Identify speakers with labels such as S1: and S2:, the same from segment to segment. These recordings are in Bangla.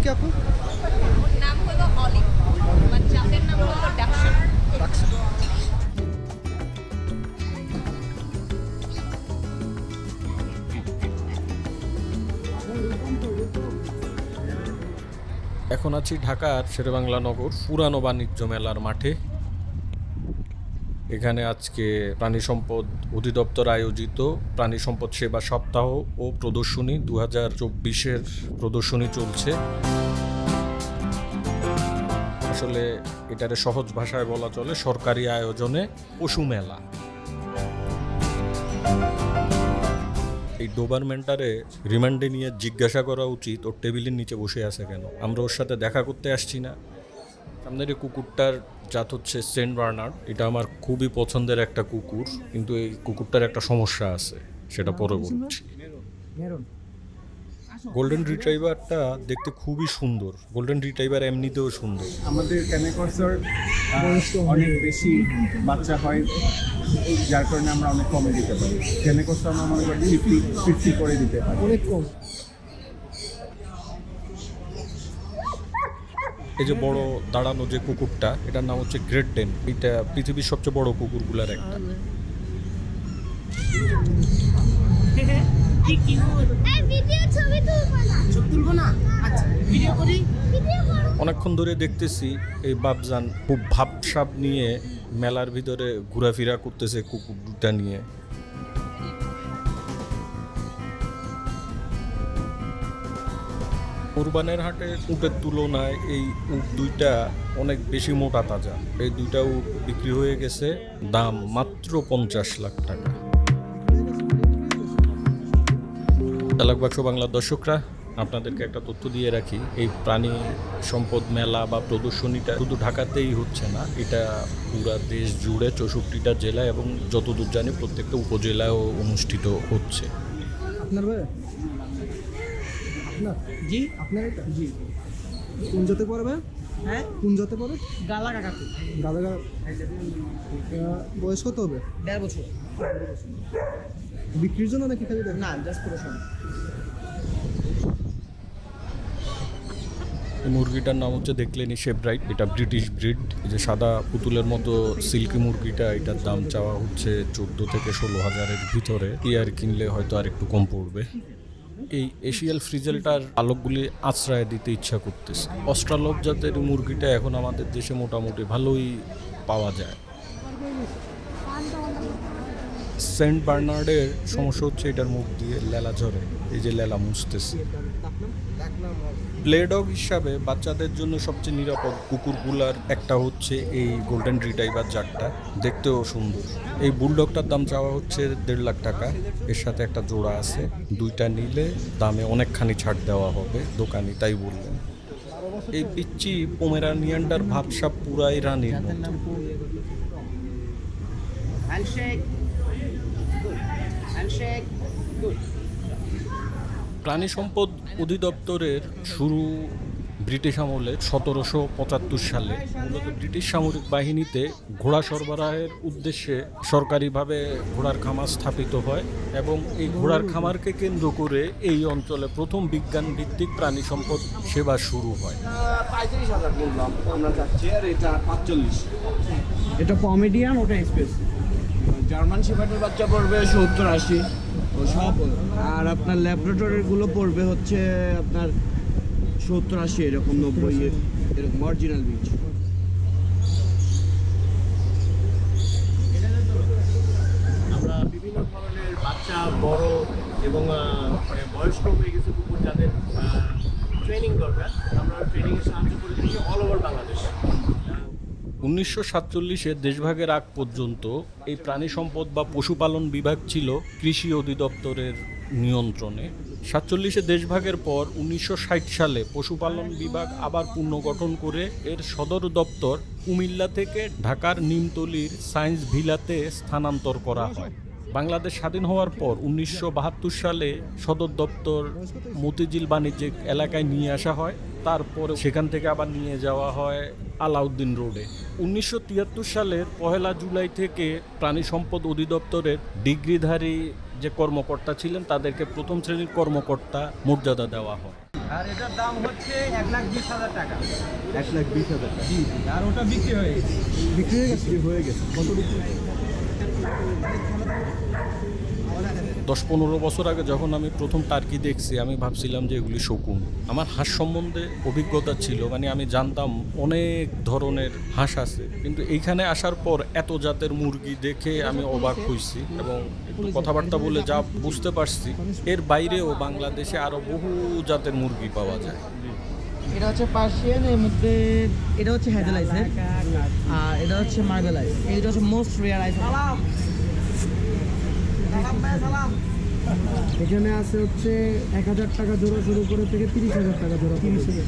S1: কি
S2: নাম হলো অলি নাম হলো ডাকশন
S1: ডাকশন
S3: এখন আছি ঢাকার শেরবাংলা নগর পুরানো বাণিজ্য মেলার মাঠে। এখানে আজকে প্রাণী সম্পদ অধিদপ্তর আয়োজিত প্রাণী সম্পদ সেবা সপ্তাহ ও প্রদর্শনী দু হাজার চব্বিশের প্রদর্শনী চলছে। আসলে এটারে সহজ ভাষায় বলা চলে সরকারি আয়োজনে পশু মেলা। এই ডোবারমেন্টারে রিমান্ডে নিয়ে জিজ্ঞাসা করা উচিত, ওর টেবিলের নিচে বসে আছে কেন? আমরা ওর সাথে দেখা করতে আসছি না। আমাদের এই কুকুরটার জাত হচ্ছে সেন্ট বার্নার্ড। এটা আমার খুবই পছন্দের একটা কুকুর কিন্তু এই কুকুরটার একটা সমস্যা আছে সেটা পরে বলছি। গোল্ডেন রিট্রাইভারটা দেখতে খুবই সুন্দর। গোল্ডেন রিট্রাইভার এমনিতেও সুন্দর।
S4: আমাদের ক্যানেকর্সর অনেক বেশি বাচ্চা হয় যার কারণে আমরা অনেক কমে দিতে পারি। ক্যানেকর্স আমরা মনে করি ফিফটি ফিফটি করে দিতে পারি।
S1: অনেক কম।
S3: এই যে বড় দাঁড়ানো যে কুকুরটা এটার নাম হচ্ছে গ্রেট ডেন এটা পৃথিবীর সবচেয়ে বড় কুকুরগুলার একটা।
S5: এই ভিডিও ছবি তুলবো না।
S6: তুলবো না? আচ্ছা ভিডিও করি?
S5: ভিডিও করো।
S3: অনেকক্ষণ ধরে দেখতেছি এই বাবজান খুব ভাবসাব নিয়ে মেলার ভিতরে ঘোরাফেরা করতেছে কুকুর দুটা নিয়ে। কোরবানের হাটে উটের তুলনায় এই উট দুইটা অনেক বেশি মোটা তাজা। এই দুইটা উট বিক্রি হয়ে গেছে দাম মাত্র পঞ্চাশ লাখ টাকা। চালাক বাক্স বাংলার দর্শকরা, আপনাদেরকে একটা তথ্য দিয়ে রাখি, এই প্রাণী সম্পদ মেলা বা প্রদর্শনীটা শুধু ঢাকাতেই হচ্ছে না, এটা পুরা দেশ জুড়ে চৌষট্টিটা জেলা এবং যতদূর জানি প্রত্যেকটা উপজেলায়ও অনুষ্ঠিত হচ্ছে।
S1: আপনার আপনার
S6: জি।
S1: আপনার এটা?
S6: জি।
S1: কোন জাতে পড়ে
S6: হ্যাঁ?
S1: কোন জাতে পড়ে
S6: গালা কাকাতু
S1: গাদা গা বয়স কত হবে?
S6: দেড় বছর।
S1: বিক্রির জন্য নাকি খালি
S6: না জাস্ট
S3: মুরগিটার নাম হচ্ছে দেখলেনি শেপরাইট এটা ব্রিটিশ ব্রিড যে সাদা পুতুলের মতো সিল্কি মুরগিটা এটার দাম চাওয়া হচ্ছে চোদ্দ থেকে ষোলো হাজারের ভিতরে। ইয়ার কিনলে হয়তো আর একটু কম পড়বে। এই এশিয়াল ফ্রিজেলটার আলোকগুলি আশ্রয় দিতে ইচ্ছা করতেছে। অস্ট্রালব জাতের মুরগিটা এখন আমাদের দেশে মোটামুটি ভালোই পাওয়া যায়। সেন্ট বার্নার্ডের সমস্যা হচ্ছে এটার মুখ দিয়ে লেলা ঝরে, এই যে লেলা মুছতেছে। প্লেডগ হিসাবে বাচ্চাদের জন্য সবচেয়ে নিরাপদ কুকুরগুলার একটা হচ্ছে এই গোল্ডেন রিটাইভার জাতটা দেখতেও সুন্দর। এই বুলডগটার দাম চাওয়া হচ্ছে দেড় লাখ টাকা। এর সাথে একটা জোড়া আছে। দুইটা নিলে দামে অনেকখানি ছাড় দেওয়া হবে দোকানি, তাই বললেন। এই পিচ্ছি পোমেরানিয়ানটার ভাবসাব পুরাই রানীর প্রাণী সম্পদ অধিদপ্তরের শুরু ব্রিটিশ আমলে সতেরোশো পঁচাত্তর সালে। মূলত ব্রিটিশ সামরিক বাহিনীতে ঘোড়া সরবরাহের উদ্দেশ্যে সরকারিভাবে ঘোড়ার খামার স্থাপিত হয় এবং এই ঘোড়ার খামারকে কেন্দ্র করে এই অঞ্চলে প্রথম বিজ্ঞান ভিত্তিক প্রাণী সম্পদ সেবা শুরু হয়।
S4: এটা
S6: কমেডিয়ান ওটা এক্সপ্রেস
S4: জার্মান শেফার্ডের বাচ্চা পড়বে সত্তর আশি।
S6: ও সব, আর আপনার ল্যাবরেটরিরগুলো পড়বে হচ্ছে আপনার সত্তর আশি, এরকম নব্বই এরকম অরিজিনাল বীজ
S7: আমরা বিভিন্ন ধরনের বাচ্চা, বড় এবং মানে বয়স্ক হয়ে গেছে কুকুর যাদের ট্রেনিং দরকার। আমরা ট্রেনিংয়ে সাহায্য করে থাকি অল ওভার বাংলাদেশ
S3: উনিশশো সাতচল্লিশে দেশভাগের আগ পর্যন্ত এই প্রাণী সম্পদ বা পশুপালন বিভাগ ছিল কৃষি অধিদপ্তরের নিয়ন্ত্রণে। সাতচল্লিশে দেশভাগের পর উনিশশো ষাট সালে পশুপালন বিভাগ আবার পুনর্গঠন করে এর সদর দপ্তর কুমিল্লা থেকে ঢাকার নিমতলির সায়েন্স ভিলাতে স্থানান্তর করা হয়। বাংলাদেশ স্বাধীন হওয়ার পর উনিশশো বাহাত্তর সালে সদর দপ্তর মতিঝিল বাণিজ্যিক এলাকায় নিয়ে আসা হয়। তারপরে সেখান থেকে আবার নিয়ে যাওয়া হয় আলাউদ্দিন রোডে। উনিশশো তিয়াত্তর সালের পহেলা জুলাই থেকে প্রাণী সম্পদ অধিদপ্তরের ডিগ্রিধারী যে কর্মকর্তা ছিলেন তাদেরকে প্রথম শ্রেণির কর্মকর্তা মর্যাদা দেওয়া হয়।
S1: আর এটার দাম হচ্ছে এক লাখ বিশ হাজার টাকা।
S6: এক লাখ বিশ হাজার
S1: আর ওটা বিক্রি হয়ে গেছে।
S6: বিক্রি হয়ে গেছে। হয়ে গেছে কত বিক্রি
S3: দশ পনেরো বছর আগে যখন আমি প্রথম টার্কি দেখছি, আমি ভাবছিলাম যে এগুলি শকুন। আমার হাঁস সম্বন্ধে অভিজ্ঞতা ছিল মানে আমি জানতাম অনেক ধরনের হাঁস আছে। কিন্তু এইখানে আসার পর এত জাতের মুরগি দেখে আমি অবাক হয়েছি এবং একটু কথাবার্তা বলে যা বুঝতে পারছি, এর বাইরেও বাংলাদেশে আরও বহু জাতের মুরগি পাওয়া যায়।
S8: এটা হচ্ছে পার্সিয়ান এর মধ্যে এটা হচ্ছে হ্যাজেলাইসের আর এটা হচ্ছে মার্বেলাইজ এটা হচ্ছে মোস্ট রেয়ার আইটেম
S1: এখানে আছে হচ্ছে এক হাজার টাকা জোড়া শুরু করে থেকে তিরিশ হাজার টাকা জোড়া তিরিশ হাজার।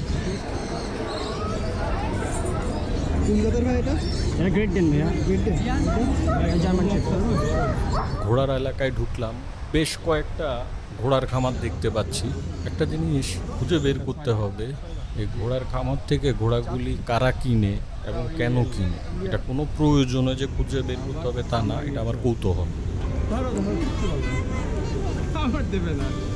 S3: ঘোড়ার এলাকায় ঢুকলাম বেশ কয়েকটা ঘোড়ার খামার দেখতে পাচ্ছি। একটা জিনিস খুঁজে বের করতে হবে এই ঘোড়ার খামার থেকে ঘোড়াগুলি কারা কিনে এবং কেন কিনে? এটা কোনো প্রয়োজনে যে খুঁজে বের করতে হবে তা না, এটা আমার কৌতূহল।
S1: দেবে না।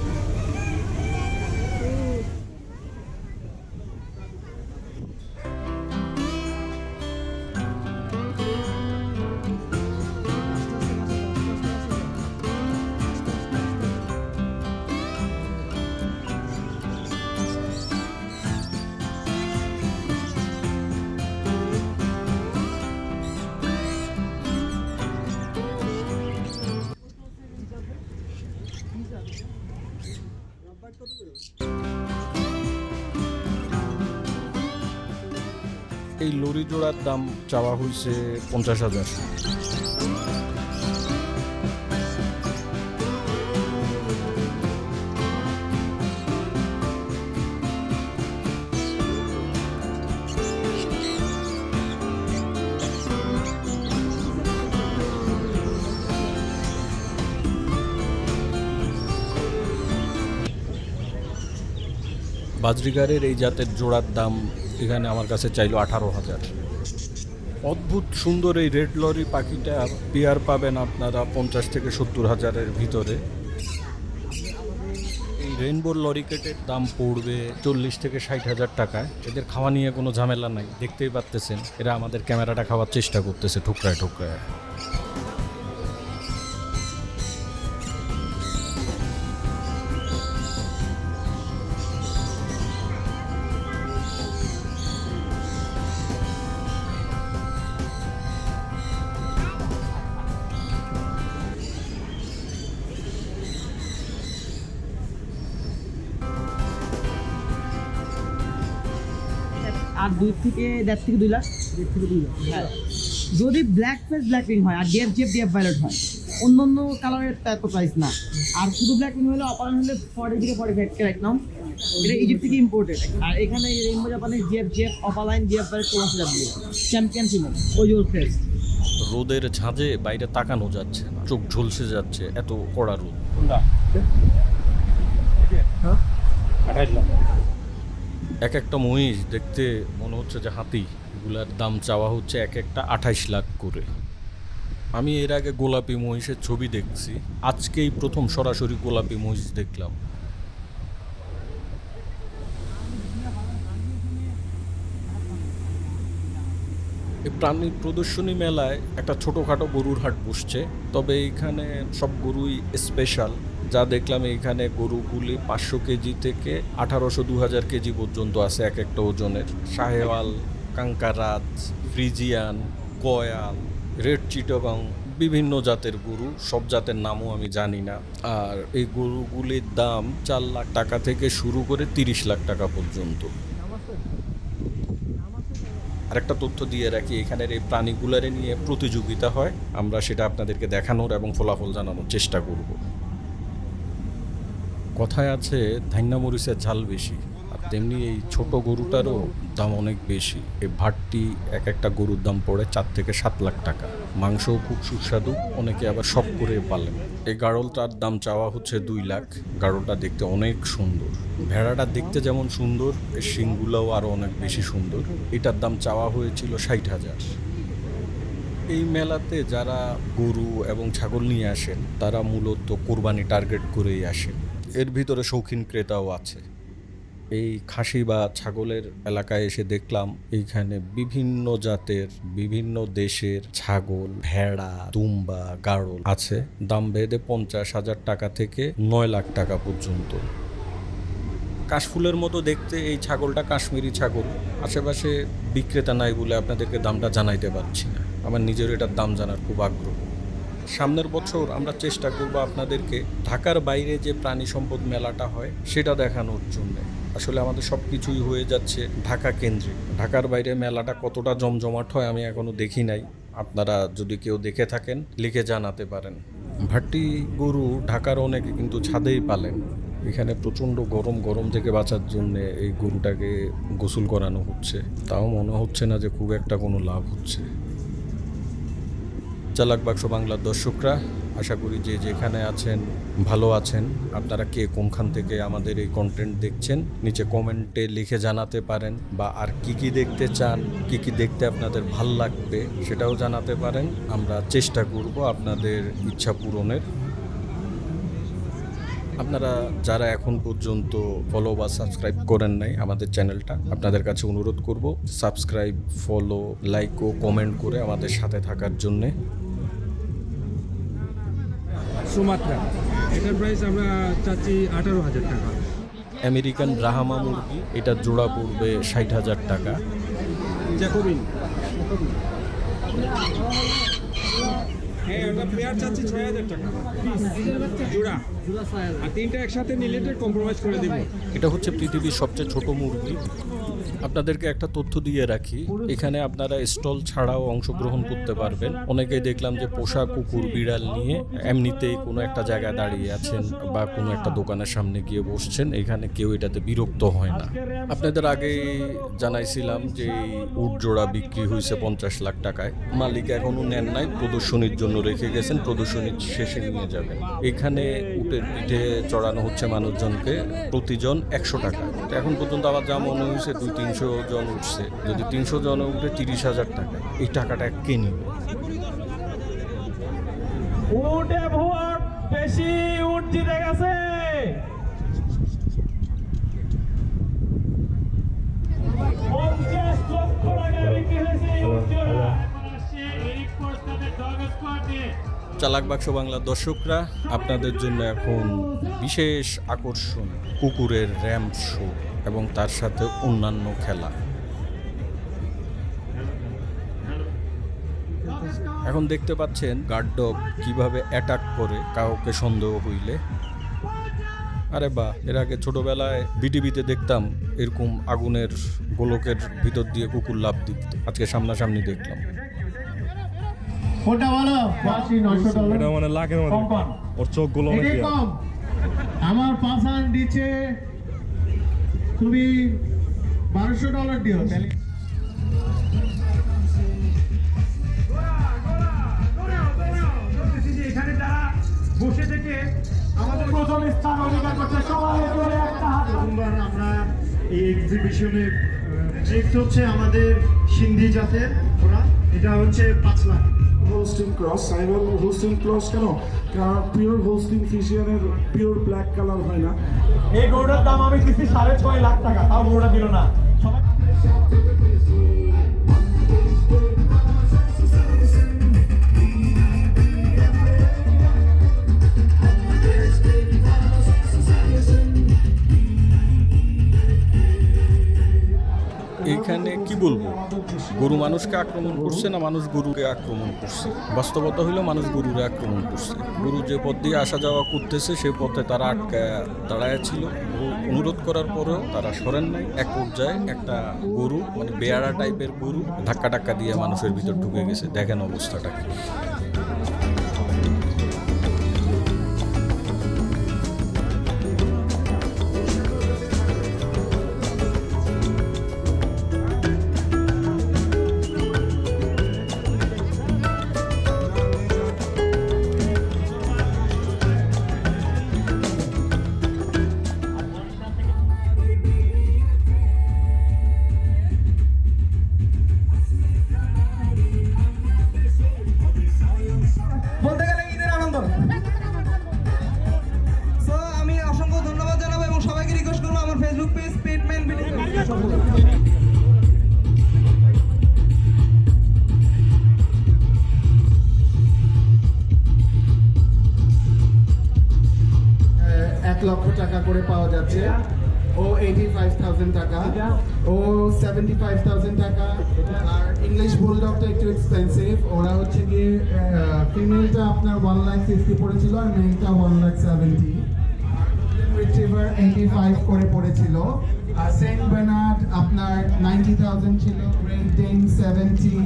S3: এই লরি জোড়ার দাম চাওয়া হয়েছে পঞ্চাশ হাজার। বাজরিগারের এই জাতের জোড়ার দাম এখানে আমার কাছে চাইলো আঠারো হাজার। অদ্ভুত সুন্দর এই রেড লরি পাখিটা পেয়ার পাবেন আপনারা পঞ্চাশ থেকে সত্তর হাজারের ভিতরে। এই রেনবো লরিকেটের দাম পড়বে চল্লিশ থেকে ষাট হাজার টাকায়। এদের খাওয়া নিয়ে কোনো ঝামেলা নাই, দেখতেই পারতেছেন। এরা আমাদের ক্যামেরাটা খাওয়ার চেষ্টা করতেছে ঠুকরায় ঠুকরায়।
S8: আর দুই থেকে দেড় থেকে দুই লাখ?
S1: দেড় থেকে দুই লাখ।
S8: হ্যাঁ। যদি ব্ল্যাক ফেস ব্ল্যাক রিং হয় আর ডিএফ জেফ ডিএফ ভায়োলেট হয় অন্য অন্য কালারের এত প্রাইস না। আর শুধু ব্ল্যাক রিং হলে অপারেন হলে ফর্টি থেকে ফর্টি ফাইভ কে রাইট নাও এটা ইজিপ্ট থেকে ইম্পোর্টেড আর এখানে রেইনবো জাপানের জিএফ জেফ অপালাইন জিএফ ভায়োলেট হাজার দিয়ে। চ্যাম্পিয়ন ছিল ওই ওর ফেস
S3: রোদের ঝাঁজে বাইরে তাকানো যাচ্ছে না। চোখ ঝলসে যাচ্ছে এত কড়া রোদ। এক একটা মহিষ দেখতে মনে হচ্ছে যে হাতি। এগুলার দাম চাওয়া হচ্ছে এক একটা আঠাইশ লাখ করে। আমি এর আগে গোলাপি মহিষের ছবি দেখছি। আজকেই প্রথম সরাসরি গোলাপি মহিষ দেখলাম। প্রাণী প্রদর্শনী মেলায় একটা ছোটোখাটো গরুর হাট বসছে। তবে এইখানে সব গরুই স্পেশাল যা দেখলাম এইখানে গরুগুলি পাঁচশো কেজি থেকে আঠারোশো দু হাজার কেজি পর্যন্ত আছে এক একটা ওজনের। শাহেওয়াল কাঙ্কারাজ ফ্রিজিয়ান, কয়াল, রেড চিটগং বিভিন্ন জাতের গরু, সব জাতের নামও আমি জানি না। আর এই গরুগুলির দাম চার লাখ টাকা থেকে শুরু করে তিরিশ লাখ টাকা পর্যন্ত। আরেকটা তথ্য দিয়ে রাখি, এখানের এই প্রাণীগুলারে নিয়ে প্রতিযোগিতা হয়। আমরা সেটা আপনাদেরকে দেখানোর এবং ফলাফল জানানোর চেষ্টা করব। কথায় আছে ধান্যা মরিচের ঝাল বেশি। আর তেমনি এই ছোট গরুটারও দাম অনেক বেশি। এই ভাটটি এক একটা গরুর দাম পড়ে চার থেকে সাত লাখ টাকা। মাংসও খুব সুস্বাদু, অনেকে আবার সব করে পালেন। এই গাড়লটার দাম চাওয়া হচ্ছে দুই লাখ। গাড়লটা দেখতে অনেক সুন্দর। ভেড়াটা দেখতে যেমন সুন্দর এর শিংগুলাও আরও অনেক বেশি সুন্দর। এটার দাম চাওয়া হয়েছিল ষাট হাজার। এই মেলাতে যারা গরু এবং ছাগল নিয়ে আসেন, তারা মূলত কোরবানি টার্গেট করেই আসেন। এর ভিতরে শৌখিন ক্রেতাও আছে। এই খাসি বা ছাগলের এলাকায় এসে দেখলাম, এইখানে বিভিন্ন জাতের, বিভিন্ন দেশের ছাগল, ভেড়া, দুম্বা গাড়ল আছে। দাম ভেদে পঞ্চাশ হাজার টাকা থেকে নয় লাখ টাকা পর্যন্ত। কাশফুলের মতো দেখতে এই ছাগলটা কাশ্মীরি ছাগল। আশেপাশে বিক্রেতা নাই বলে আপনাদেরকে দামটা জানাইতে পারছি না। আমার নিজের এটার দাম জানার খুব আগ্রহ। সামনের বছর আমরা চেষ্টা করব আপনাদেরকে ঢাকার বাইরে যে প্রাণী সম্পদ মেলাটা হয়, সেটা দেখানোর জন্য। আসলে আমাদের সব কিছুই হয়ে যাচ্ছে ঢাকা কেন্দ্রে ঢাকার বাইরে মেলাটা কতটা জমজমাট হয় আমি এখনও দেখি নাই। আপনারা যদি কেউ দেখে থাকেন, লিখে জানাতে পারেন। ভাটি গরু ঢাকার অনেকে কিন্তু ছাদেই পালেন। এখানে প্রচণ্ড গরম গরম থেকে বাঁচার জন্য এই গরুটাকে গোসল করানো হচ্ছে। তাও মনে হচ্ছে না যে খুব একটা কোনো লাভ হচ্ছে। চালাক বাক্স বাংলার দর্শকরা, আশা করি যে যেখানে আছেন, ভালো আছেন। আপনারা কে কোনখান থেকে আমাদের এই কন্টেন্ট দেখছেন, নিচে কমেন্টে লিখে জানাতে পারেন বা আর কি কি দেখতে চান, কি কি দেখতে আপনাদের ভালো লাগবে সেটাও জানাতে পারেন। আমরা চেষ্টা করব আপনাদের ইচ্ছা পূরণের। আপনারা যারা এখন পর্যন্ত ফলো বা সাবস্ক্রাইব করেন নাই আমাদের চ্যানেলটা আপনাদের কাছে অনুরোধ করব সাবস্ক্রাইব ফলো লাইক ও কমেন্ট করে আমাদের সাথে থাকার জন্যে।
S1: সুমাত্রা। এটার প্রাইস আমরা চাচ্ছি আঠারো হাজার টাকা।
S3: আমেরিকান ব্রাহামা মুরগি এটা জোড়া পড়বে ষাট হাজার টাকা।
S1: জ্যাকোবিন। হ্যাঁ
S3: এটা হচ্ছে পৃথিবীর সবচেয়ে ছোট মুরগি। আপনাদেরকে একটা তথ্য দিয়ে রাখি। এখানে আপনারা স্টল ছাড়াও অংশগ্রহণ করতে পারবেন। অনেকেই দেখলাম যে পোষা কুকুর, বিড়াল নিয়ে এমনিতেই কোনো একটা জায়গায় দাঁড়িয়ে আছেন বা কোনো একটা দোকানের সামনে গিয়ে বসছেন। এখানে কেউ এটাতে বিরক্ত হয় না। আপনাদের আগে জানাইছিলাম যে উট জোড়া বিক্রি হয়েছে পঞ্চাশ লাখ টাকায়। মালিক এখনও নেন নাই। প্রদর্শনীর জন্য রেখে গেছেন, প্রদর্শনী শেষে নিয়ে যাবেন। এখানে উটের পিঠে চড়ানো হচ্ছে মানুষজনকে, প্রতিজন একশো টাকা। এখন পর্যন্ত আবার যা মনে হয়েছে, দুই তিনশো জন উঠছে। যদি তিনশো জন উঠে তিরিশ হাজার টাকা, এই টাকাটা কে নিবে?
S9: উঠে ভোট, বেশি উঠ জিতে গেছে।
S3: চালাক বাক্স বাংলার দর্শকরা, আপনাদের জন্য এখন বিশেষ আকর্ষণ কুকুরের র্যাম্প শো এবং তার সাথে অন্যান্য খেলা। এখন দেখতে পাচ্ছেন গার্ড ডগ কীভাবে অ্যাটাক করে, কাউকে সন্দেহ হইলে। আরে বাহ, এর আগে ছোটবেলায় বিটিভিতে দেখতাম এরকম আগুনের গোলকের ভিতর দিয়ে কুকুর লাভ দিত। আজকে সামনাসামনি দেখলাম।
S9: কোনটা ভালো আশি নয়শো ডলার।
S10: এটা মানে লাখের মধ্যে। ওর চোখগুলো অনেক
S9: কম। আমার পাশান দিচ্ছে তুমি বারোশো ডলার দিও তাহলে। এখানে যারা বসে থেকে আমাদের প্রথম স্থান অধিকার করছে সবাই করে একটা হাত।
S11: আমরা এই এক্সিবিশনে হচ্ছে আমাদের সিন্ধি জাতের ওরা। এটা হচ্ছে পাঁচ লাখ।
S12: হোলস্টিন ক্রস সাইবার হোলস্টিন ক্রস কেন? কারণ পিওর হোলস্টিন ফিশিয়ানের পিওর ব্ল্যাক কালার হয় না।
S9: এই গরুটার দাম আমি দিচ্ছি সাড়ে ছয় লাখ টাকা, তাও গরুটা দিল না। সবাই
S3: কি বলব? গরু মানুষকে আক্রমণ করছে না মানুষ গরুকে আক্রমণ করছে? বাস্তবতা হইল মানুষ গরুরে আক্রমণ করছে। গরু যে পথ দিয়ে আসা যাওয়া করতেছে, সে পথে তারা আটকে দাঁড়ায় ছিল। অনুরোধ করার পরেও তারা সরেন নাই। এক পর্যায়ে একটা গরু মানে বেয়ারা টাইপের গরু ধাক্কা টাক্কা দিয়ে মানুষের ভিতর ঢুকে গেছে। দেখেন অবস্থাটা
S10: করে পাওয়া যাচ্ছে। ও এইটি ফাইভ টাকা। ও সেভেন্টি ফাইভ টাকা। আর ইংলিশ বুলডগটা একটু এক্সপেন্সিভ ওরা হচ্ছে গিয়ে ফিমেলটা আপনার ওয়ান লাখ ফিফটি পড়েছিল আর মেলটা one lakh seventy retriever eighty five করে পড়েছিল। আর সেন্ট বেনার্ড আপনার নাইনটি ছিল। গ্রেট সেভেন্টি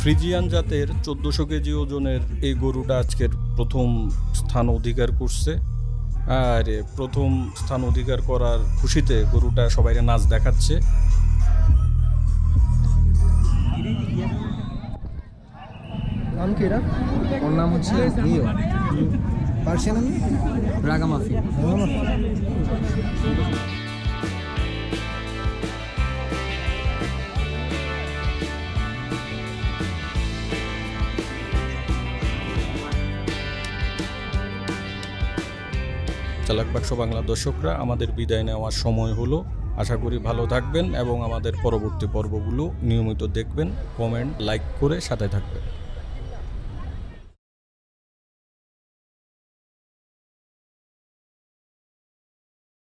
S3: ফ্রিজিয়ান জাতের চোদ্দোশো কেজি ওজনের এই গরুটা আজকের প্রথম স্থান অধিকার করছে। আর প্রথম স্থান অধিকার করার খুশিতে গরুটা সবাইকে নাচ দেখাচ্ছে।
S8: নাম কি এরা ওর নাম হচ্ছে পার্সিয়ান আমি রাগামাফি
S3: চালাক বাক্স বাংলা দর্শকরা, আমাদের বিদায় নেওয়ার সময় হলো। আশা করি ভালো থাকবেন এবং আমাদের পরবর্তী পর্বগুলো নিয়মিত দেখবেন, কমেন্ট, লাইক করে সাথে থাকবেন।